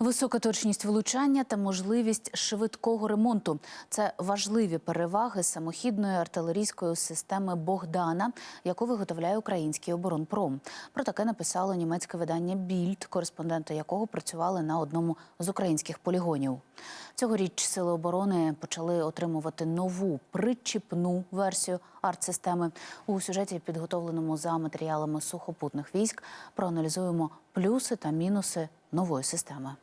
Висока точність влучання та можливість швидкого ремонту це важливі переваги самохідної артилерійської системи Богдана, яку виготовляє український оборонпром. Про таке написало німецьке видання Більд, кореспонденти якого працювали на одному з українських полігонів. Цьогоріч сили оборони почали отримувати нову причіпну версію артсистеми. У сюжеті, підготовленому за матеріалами сухопутних військ, проаналізуємо плюси та мінуси нової системи.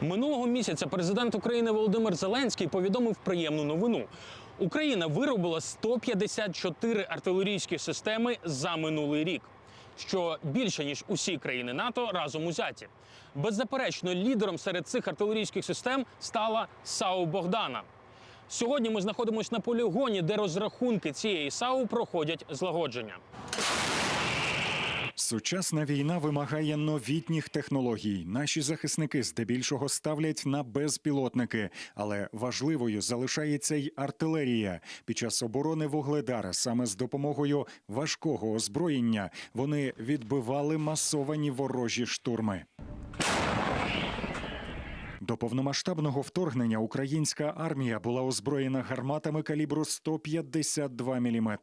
Минулого місяця президент України Володимир Зеленський повідомив приємну новину. Україна виробила 154 артилерійські системи за минулий рік, що більше ніж усі країни НАТО разом узяті. Беззаперечно, лідером серед цих артилерійських систем стала САУ Богдана. Сьогодні ми знаходимося на полігоні, де розрахунки цієї САУ проходять злагодження. Сучасна війна вимагає новітніх технологій. Наші захисники здебільшого ставлять на безпілотники, але важливою залишається й артилерія. Під час оборони Вугледара саме з допомогою важкого озброєння вони відбивали масовані ворожі штурми. До повномасштабного вторгнення українська армія була озброєна гарматами калібру 152 мм.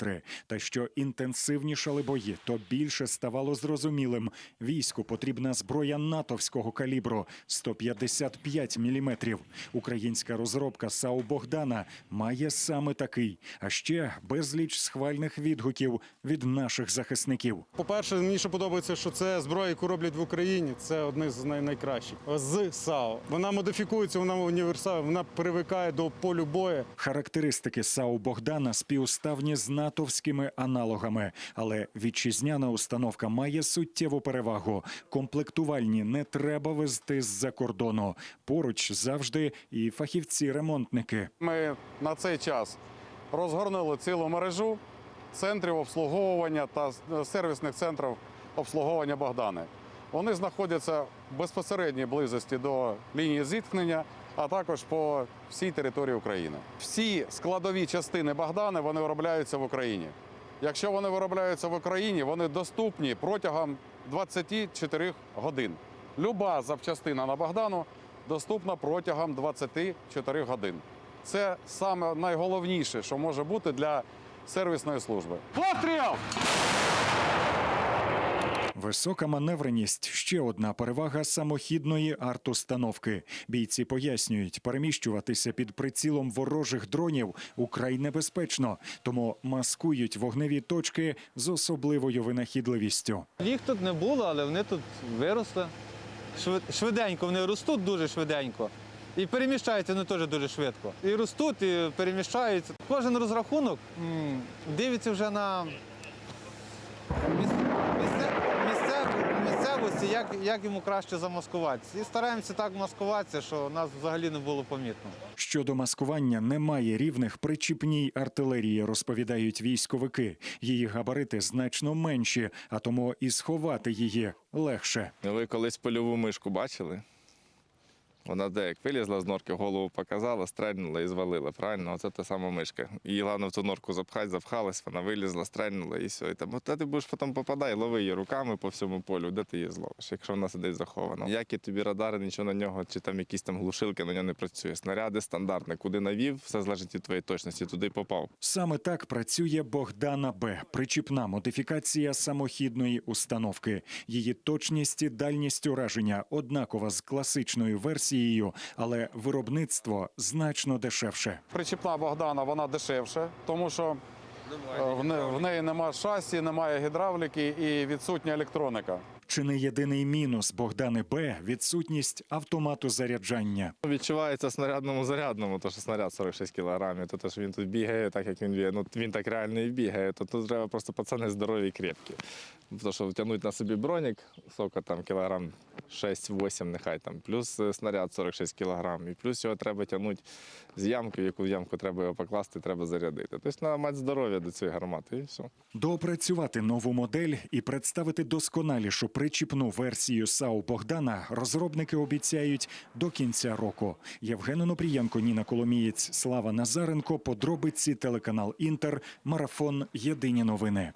Та що інтенсивнішали бої, то більше ставало зрозумілим. Війську потрібна зброя натовського калібру 155 мм. Українська розробка САУ Богдана має саме такий, а ще безліч схвальних відгуків від наших захисників. По-перше, мені ще подобається, що це зброя, яку роблять в Україні. Це одне з найкращих. З САУ. Вона модифікується, вона універсальна, вона привикає до полю бою. Характеристики САУ Богдана співставні з натовськими аналогами, але вітчизняна установка має суттєву перевагу. Комплектувальні не треба везти з-за кордону. Поруч завжди і фахівці-ремонтники. Ми на цей час розгорнули цілу мережу центрів обслуговування та сервісних центрів обслуговування Богдани. Вони знаходяться в безпосередній близості до лінії зіткнення, а також по всій території України. Всі складові частини Богдани вони виробляються в Україні. Якщо вони виробляються в Україні, вони доступні протягом 24 годин. Люба запчастина на Богдану доступна протягом 24 годин. Це саме найголовніше, що може бути для сервісної служби. Постріл! Висока маневреність ще одна перевага самохідної арт-установки. Бійці пояснюють, переміщуватися під прицілом ворожих дронів украй небезпечно, тому маскують вогневі точки з особливою винахідливістю. Їх тут не було, але вони тут виросли. Швиденько вони ростуть дуже швиденько. І переміщаються вони теж дуже швидко. І ростуть, і переміщаються. Кожен розрахунок дивиться вже на як, як йому краще замаскуватися. І стараємося так маскуватися, що нас взагалі не було помітно. Щодо маскування немає рівних причіпній артилерії, розповідають військовики. Її габарити значно менші, а тому і сховати її легше. Ви колись польову мишку бачили? Вона де як вилізла з норки, голову показала, стрельнула і звалила. Правильно? Оце та сама мишка. Її головне в ту норку запхати, запхалась, вона вилізла, стрельнула і все. І там, от ти будеш потім попадай, лови її руками по всьому полю, де ти її зловиш, якщо вона сидить захована. Які тобі радари, нічого на нього, чи там якісь там глушилки на нього не працює. Снаряди стандартні, куди навів, все залежить від твоєї точності, туди попав. Саме так працює Богдана Б. Причіпна модифікація самохідної установки. Її точність і дальність ураження однакова з класичною версією, але виробництво значно дешевше. Причіпна Богдана вона дешевше, тому що е, в неї немає шасі, немає гідравліки і відсутня електроніка. Чи не єдиний мінус Богдани Б відсутність автомату заряджання. Відчувається снарядному зарядному, то що снаряд 46 кілограмів, то, то що він тут бігає, так як він бігає. Ну він так реально і бігає, то тут треба просто пацани здорові і крепкі. Тому що тягнуть на собі бронік, сока там кілограм 6-8, нехай там, плюс е, снаряд 46 кілограм, і плюс його треба тягнути з ямки, в яку ямку треба його покласти, треба зарядити. Тобто треба мати здоров'я до цієї гармати, і все. Доопрацювати нову модель і представити досконалішу причіпну версію САУ Богдана розробники обіцяють до кінця року. Євген Онопрієнко, Ніна Коломієць, Слава Назаренко. Подробиці телеканал Інтер. Марафон. Єдині новини.